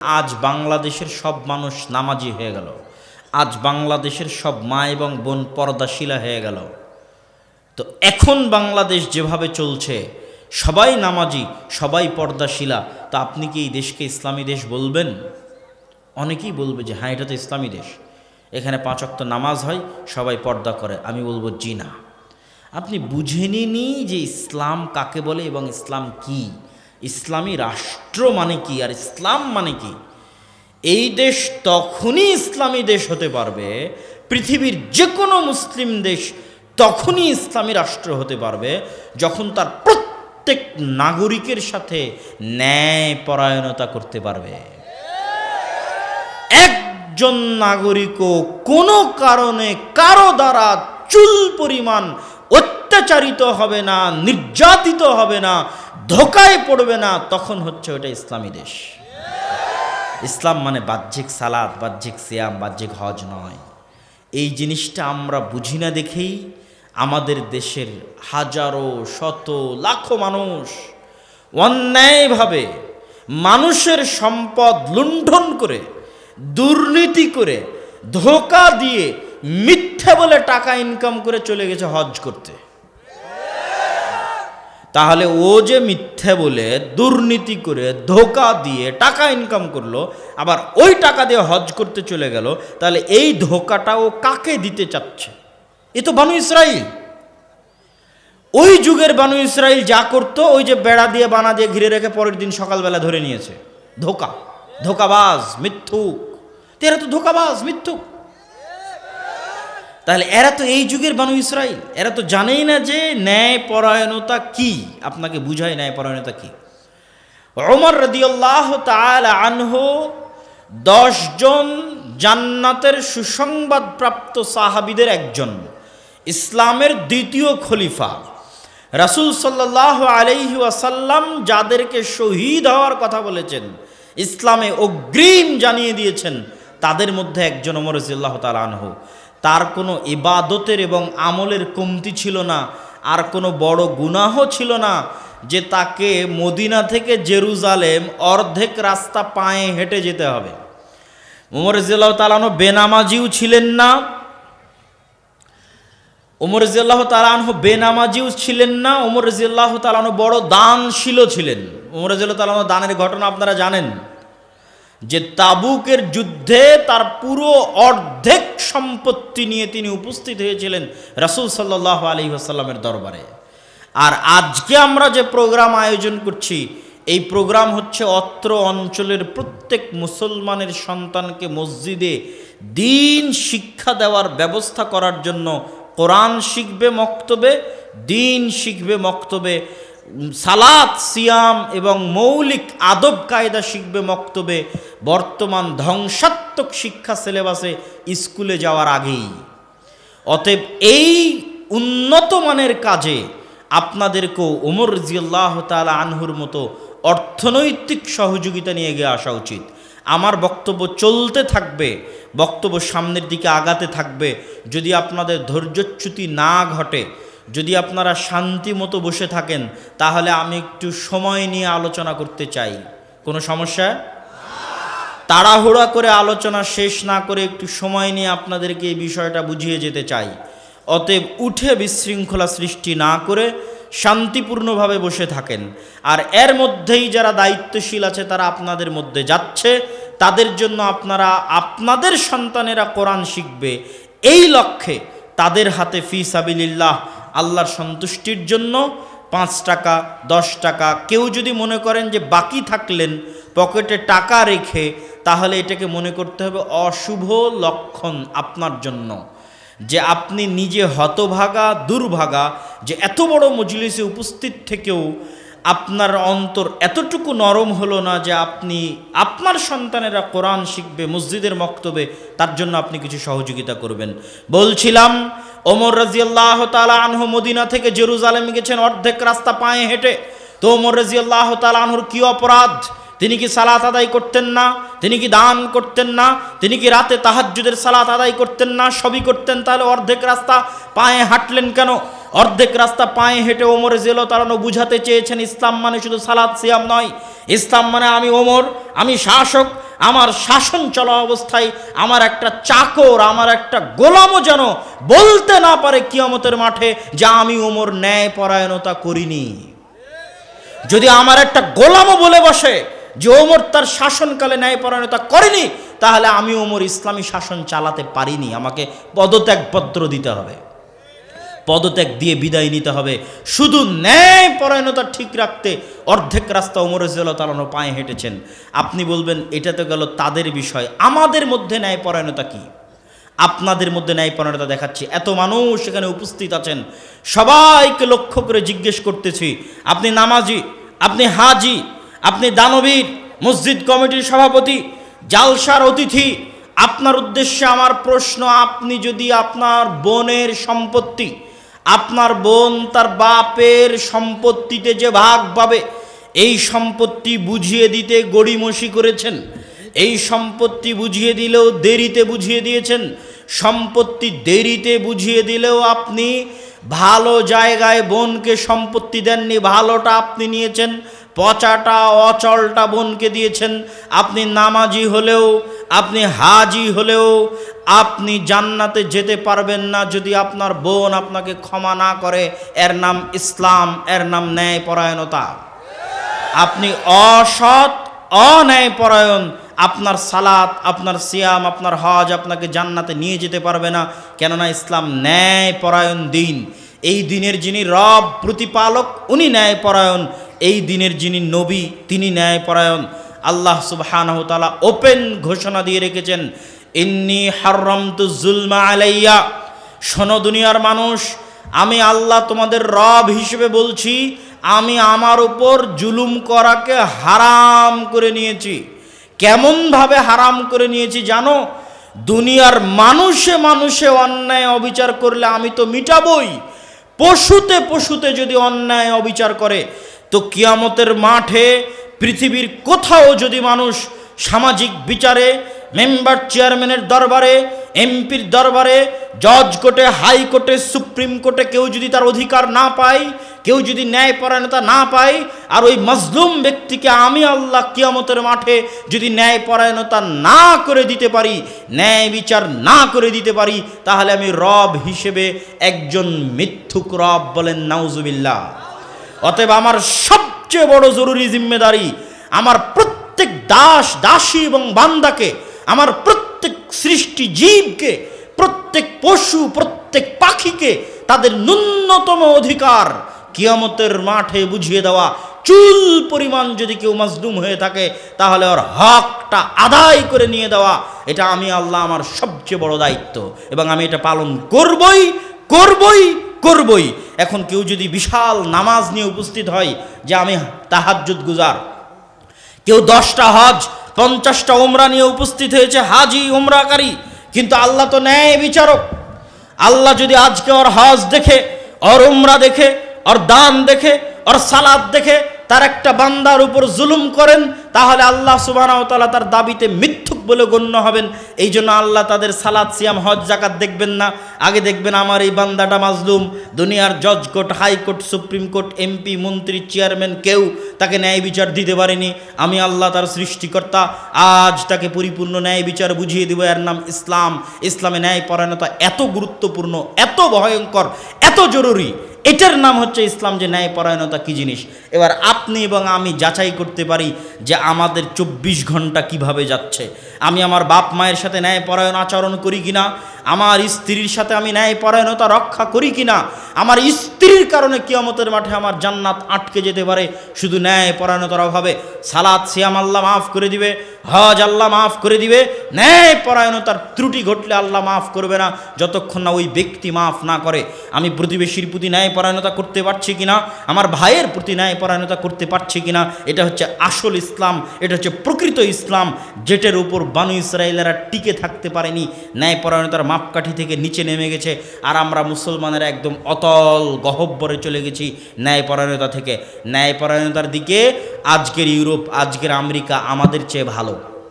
আজ বাংলাদেশের সব মানুষ নামাজি হয়ে গেল। আজ বাংলাদেশের সব মা এবং বোন পর্দাশিলা হয়ে গেল। তো এখন বাংলাদেশ যেভাবে চলছে, সবাই নামাজি, সবাই পর্দাশিলা, তো আপনি কি এই দেশকে ইসলামী দেশ বলবেন? অনেকেই বলবে যে হ্যাঁ এটা তো ইসলামী দেশ। এখানে পাঁচ অক্ত নামাজ হয়, সবাই পর্দা করে। আমি বলব জি না। আপনি বুঝে নিনই যে ইসলাম কাকে বলে এবং ইসলাম কি। ইসলামী রাষ্ট্র মানে কি আর ইসলাম মানে কি? এই দেশ তখনই ইসলামী দেশ হতে পারবে, পৃথিবীর যে কোনো মুসলিম দেশ তখনই ইসলামী রাষ্ট্র হতে পারবে, যখন তার প্রত্যেক নাগরিকের সাথে ন্যায় পরায়ণতা করতে পারবে। একজন নাগরিকও কোনো কারণে কারও দ্বারা চুল পরিমাণ অত্যাচারিত হবে না, নির্যাতিত হবে না, ধোকায় পড়বে না, তখন হচ্ছে ওটা ইসলামী দেশ। ইসলাম মানে বাহ্যিক সালাদ বাহ্যিক সিয়াম, বাহ্যিক হজ নয়। এই জিনিসটা আমরা বুঝি না দেখেই আমাদের দেশের হাজারো, শত, লাখো মানুষ অন্যায়ভাবে মানুষের সম্পদ লুণ্ঠন করে, দুর্নীতি করে, ধোকা দিয়ে মিথ্যে বলে টাকা ইনকাম করে চলে গেছে হজ করতে। তাহলে ও যে মিথ্যে বলে, দুর্নীতি করে, ধোকা দিয়ে টাকা ইনকাম করল, আবার ওই টাকা দিয়ে হজ করতে চলে গেল, তাহলে এই ধোকাটা ও কাকে দিতে চাচ্ছে? এ তো বানু ইসরাইল। ওই যুগের বানু ইসরাইল যা করতো, ওই যে বেড়া দিয়ে, বানা দিয়ে ঘিরে রেখে পরের দিন সকালবেলা ধরে নিয়েছে। ধোকা, ধোকাবাজ, মিথ্যুক। তেরা তো ধোকাবাজ, মিথ্যুক। তাহলে এরা তো এই যুগের বানু ইসরাইল। এরা তো জানেই না যে ন্যায় পরায়ণতা কি। আপনাকে বুঝায় ন্যায় পরায়ণতা কি। ওমর রদিয়াল্লাহ তাল আনহ দশজন জান্নাতের সুসংবাদপ্রাপ্ত সাহাবিদের একজন। ইসলামের দ্বিতীয় খলিফা। রাসুল সাল্লাহ আলাইহি ওয়াসাল্লাম যাদেরকে শহীদ হওয়ার কথা বলেছেন, ইসলামে অগ্রিম জানিয়ে দিয়েছেন, তাদের মধ্যে একজন ওমর তাল আনহু। তার কোনো ইবাদতের এবং আমলের কমতি ছিল না, আর কোনো বড় গুনাহ ছিল না যে তাকে মদিনা থেকে জেরুজালেম অর্ধেক রাস্তা পায়ে হেঁটে যেতে হবে। উমর রাজিয়াল্লাহ তালানো বেনামাজিও ছিলেন না। ওমর রাজিয়াল্লাহ তালানহ বেনামাজিও ছিলেন না। ওমর রাজিয়াল্লাহ তালানো বড় দানশীল ছিলেন। ওমর রাজিয়াল্লাহ তালানো দানের ঘটনা আপনারা জানেন। যে তাবুকের যুদ্ধে তার পুরো অর্ধেক সম্পত্তি নিয়ে তিনি উপস্থিত হয়েছিলেন রাসুল সাল্লাহ আলী আসাল্লামের দরবারে। আর আজকে আমরা যে প্রোগ্রাম আয়োজন করছি, এই প্রোগ্রাম হচ্ছে অত্র অঞ্চলের প্রত্যেক মুসলমানের সন্তানকে মসজিদে দিন শিক্ষা দেওয়ার ব্যবস্থা করার জন্য কোরআন শিখবে মক্তবে, দিন শিখবে মক্তবে সালাত, সিয়াম এবং মৌলিক আদব কায়দা শিখবে মক্তবে বর্তমান ধ্বংসাত্মক শিক্ষা সিলেবাসে স্কুলে যাওয়ার আগেই। অতএব এই উন্নত মানের কাজে আপনাদেরকেও ওমর রাজিয়াল্লাহ তালা আনহুর মতো অর্থনৈতিক সহযোগিতা নিয়ে গিয়ে আসা উচিত। আমার বক্তব্য চলতে থাকবে, বক্তব্য সামনের দিকে আগাতে থাকবে। যদি আপনাদের ধৈর্যচ্যুতি না ঘটে যদি আপনারা শান্তি মতো বসে থাকেন, তাহলে আমি একটু সময় নিয়ে আলোচনা করতে চাই। কোনো সমস্যা? তাড়াহুড়া করে আলোচনা শেষ না করে একটু সময় নিয়ে আপনাদেরকে এই বিষয়টা বুঝিয়ে যেতে চাই। অতএব উঠে বিশৃঙ্খলা সৃষ্টি না করে শান্তিপূর্ণভাবে বসে থাকেন। আর এর মধ্যেই যারা দায়িত্বশীল আছে, তারা আপনাদের মধ্যে যাচ্ছে। তাদের জন্য আপনারা, আপনাদের সন্তানেরা কোরআন শিখবে। এই লক্ষ্যে তাদের হাতে ফি সাবিলিল্লাহ আল্লাহর সন্তুষ্টির জন্য পাঁচ টাকা, দশ টাকা। কেউ যদি মনে করেন যে বাকি থাকলেন, পকেটে টাকা রেখে, তাহলে এটাকে মনে করতে হবে অশুভ লক্ষণ আপনার জন্য। যে আপনি নিজে হতভাগা, দুর্ভাগা, যে এত বড় মজলিসে উপস্থিত থেকেও আপনার অন্তর এতটুকু নরম হলো না যে আপনি, আপনার সন্তানেরা কোরআন শিখবে, মসজিদের মক্তবে, তার জন্য আপনি কিছু সহযোগিতা করবেন। বলছিলাম ওমর রাজিয়াল্লাহ তালা আনহু মদিনা থেকে জেরুজালেম গেছেন, অর্ধেক রাস্তা পায়ে হেঁটে। তো ওমর রাজিয়াল্লাহ তালা আনহুর কী অপরাধ? তিনি কি সালাত আদায় করতেন না? তিনি কি দান করতেন না? তিনি কি রাতে তাহাজ্জুদের সালাত আদায় করতেন না? সবই করতেন, তাহলে অর্ধেক রাস্তা পায়ে হাঁটলেন কেন? অর্ধেক রাস্তা পায়ে হেঁটে ওমর জেলো তারানো বুঝাতে চেয়েছেন ইসলাম মানে শুধু সালাদ সিয়াম নয়। ইসলাম মানে আমি ওমর, আমি শাসক, আমার শাসন চলা অবস্থায় আমার একটা চাকর, আমার একটা গোলামও যেন বলতে না পারে কিয়ামতের মাঠে যা আমি ওমর ন্যায় পরায়ণতা করিনি। যদি আমার একটা গোলামও বলে বসে যে ওমর তার শাসনকালে ন্যায়পরায়ণতা করেনি, তাহলে আমি ওমর ইসলামী শাসন চালাতে পারিনি। আমাকে পদত্যাগপত্র দিতে হবে। পদত্যাগ দিয়ে বিদায় নিতে হবে। শুধু ন্যায় পরায়ণতা ঠিক রাখতে অর্ধেক রাস্তা ওমর জেলা তালানো পায়ে হেঁটেছেন। আপনি বলবেন, এটা তো গেল তাদের বিষয়। আমাদের মধ্যে ন্যায় পরায়ণতা কী? আপনাদের মধ্যে ন্যায়পরায়ণতা দেখাচ্ছি। এত মানুষ এখানে উপস্থিত আছেন। সবাইকে লক্ষ্য করে জিজ্ঞেস করতেছি, আপনি নামাজি? আপনি হাজি? আপনি দানবীর? মসজিদ কমিটির সভাপতি? জালসার অতিথি? আপনার উদ্দেশ্যে আমার প্রশ্ন, আপনি যদি আপনার বোনের সম্পত্তি আপনার বোন তার বাপের সম্পত্তিতে যে ভাগ পাবে, এই সম্পত্তি বুঝিয়ে দিতে গড়িমসি করেছেন। এই সম্পত্তি বুঝিয়ে দিলেও দেরিতে বুঝিয়ে দিয়েছেন। সম্পত্তি দেরিতে বুঝিয়ে দিলেও আপনি ভালো জায়গায় বোনকে সম্পত্তি দেননি, ভালোটা আপনি নিয়েছেন। পচাটা, অচলটা বোনকে দিয়েছেন। আপনি নামাজি হলেও, আপনি হাজি হলেও, আপনি জান্নাতে যেতে পারবেন না যদি আপনার বোন আপনাকে ক্ষমা না করে। এর নাম ইসলাম, এর নাম ন্যায়পরায়ণতা। আপনি অসৎ, অন্যায়পরায়ণ, আপনার সালাত, আপনার সিয়াম, আপনার হজ আপনাকে জান্নাতে নিয়ে যেতে পারবে না। কেননা ইসলাম ন্যায়পরায়ণ দিন। এই দিনের যিনি রব, প্রতিপালক, উনি ন্যায়পরায়ণ। এই দিনের যিনি নবী, তিনি ন্যায়পরায়ণ। আল্লাহ সুবহানাহু তাআলা ওপেন ঘোষণা দিয়ে রেখেছেন, ইন্নি হাররামতু জুলমা আলাইয়া। শোনো দুনিয়ার মানুষ, আমি আল্লাহ তোমাদের রব হিসেবে বলছি, আমি আমার উপর জুলুম করাকে হারাম করে নিয়েছি। কেমনভাবে হারাম করে নিয়েছি জানো? দুনিয়ার মানুষে মানুষে অন্যায় অবিচার করলে আমি তো মিটাবই। পশুতে পশুতে যদি অন্যায় অবিচার করে তো কিয়ামতের মাঠে পৃথিবীর কোথাও যদি মানুষ সামাজিক বিচারে, মেম্বার চেয়ারম্যানের দরবারে, এমপির দরবারে, জজ কোর্টে হাইকোর্টে সুপ্রিম কোর্টে কেউ যদি তার অধিকার না পায়, কেউ যদি ন্যায়পরায়ণতা না পায়, আর ওই মজলুম ব্যক্তিকে আমি আল্লাহ কিয়ামতের মাঠে যদি ন্যায়পরায়ণতা না করে দিতে পারি, ন্যায় বিচার না করে দিতে পারি, তাহলে আমি রব হিসেবে একজন মিথ্যুক রব বলেন, নাউজুবিল্লাহ। অতএব আমার সবচেয়ে বড় জরুরি জিম্মেদারি আমার প্রত্যেক দাস, দাসী এবং বান্দাকে, আমার প্রত্যেক সৃষ্টি জীবকে, প্রত্যেক পশু, প্রত্যেক পাখিকে তাদের ন্যূনতম অধিকার কিয়ামতের মাঠে বুঝিয়ে দেওয়া। চুল পরিমাণ যদি কেউ মাজলুম হয়ে থাকে, তাহলে ওর হকটা আদায় করে নিয়ে দেওয়া। এটা আমি আল্লাহ আমার সবচেয়ে বড় দায়িত্ব এবং আমি এটা পালন করবই করবই। করবই। এখন কেউ যদি বিশাল নামাজ নিয়ে উপস্থিত হয় যে আমি তাহাজ্জুদ গুজার। কেউ দশটা হজ, পঞ্চাশটা ওমরা নিয়ে উপস্থিত হয়েছে, হাজি ওমরাকারী কিন্তু আল্লাহ তো ন্যায় বিচারক। আল্লাহ যদি আজকে ওর হজ দেখে, ওর উমরা দেখে, ওর দান দেখে, ওর সালাদ দেখে তার একটা বান্দার উপর জুলুম করেন, তাহলে আল্লাহ সুবাহ তালা তার দাবিতে মিথ্যুক বলে গণ্য হবেন। এই জন্য আল্লাহ তাদের সালাদ, সিয়াম, হজ জাকাত দেখবেন না। আগে দেখবেন আমার এই বান্দাটা মাজলুম। দুনিয়ার জজ court high court supreme court, MP, মন্ত্রী, চেয়ারম্যান কেউ তাকে ন্যায় বিচার দিতে পারেনি। আমি আল্লাহ তার সৃষ্টিকর্তা। আজ তাকে পরিপূর্ণ ন্যায় বিচার বুঝিয়ে দেবো। এর নাম ইসলাম। ইসলামে ন্যায় পরায়ণতা এত গুরুত্বপূর্ণ, এত ভয়ঙ্কর, এত জরুরি। এটার নাম হচ্ছে ইসলাম যে ন্যায়পরায়ণতা কী জিনিস? এবার আপনি এবং আমি যাচাই করতে পারি যে আমাদের চব্বিশ ঘণ্টা কীভাবে যাচ্ছে। আমি আমার বাপ মায়ের সাথে ন্যায়পরায়ণ আচরণ করি কিনা? আমার স্ত্রীর সাথে আমি ন্যায়পরায়ণতা রক্ষা করি কিনা? আমার স্ত্রীর কারণে কিয়ামতের মাঠে আমার জান্নাত আটকে যেতে পারে। শুধু ন্যায়পরায়ণতার অভাবে। সালাদ সিয়াম আল্লাহ মাফ করে দিবে। হজ আল্লাহ মাফ করে দিবে। ন্যায়পরায়ণতার ত্রুটি ঘটলে আল্লাহ মাফ করবে না। যতক্ষণ না ওই ব্যক্তি মাফ না করে। আমি প্রতিবেশীর প্রতি ন্যায়পরায়ণতা করতে পারছি কিনা? আমার ভাইয়ের প্রতি ন্যায়পরায়ণতা করতে পারছি কিনা? এটা হচ্ছে আসল ইসলাম। এটা হচ্ছে প্রকৃত ইসলাম। যেটার উপর বানু ইসরায়েলেরা টিকে থাকতে পারেনি। ন্যায়পরায়ণতার মাপকাঠি থেকে নিচে নেমে গেছে আর আমরা মুসলমানের একদম অতল গহব্বরে চলে গেছি ন্যায়পরায়ণতা থেকে। ন্যায়পরায়ণতার দিকে আজকের ইউরোপ, আজকের আমেরিকা আমাদের চেয়ে ভালো।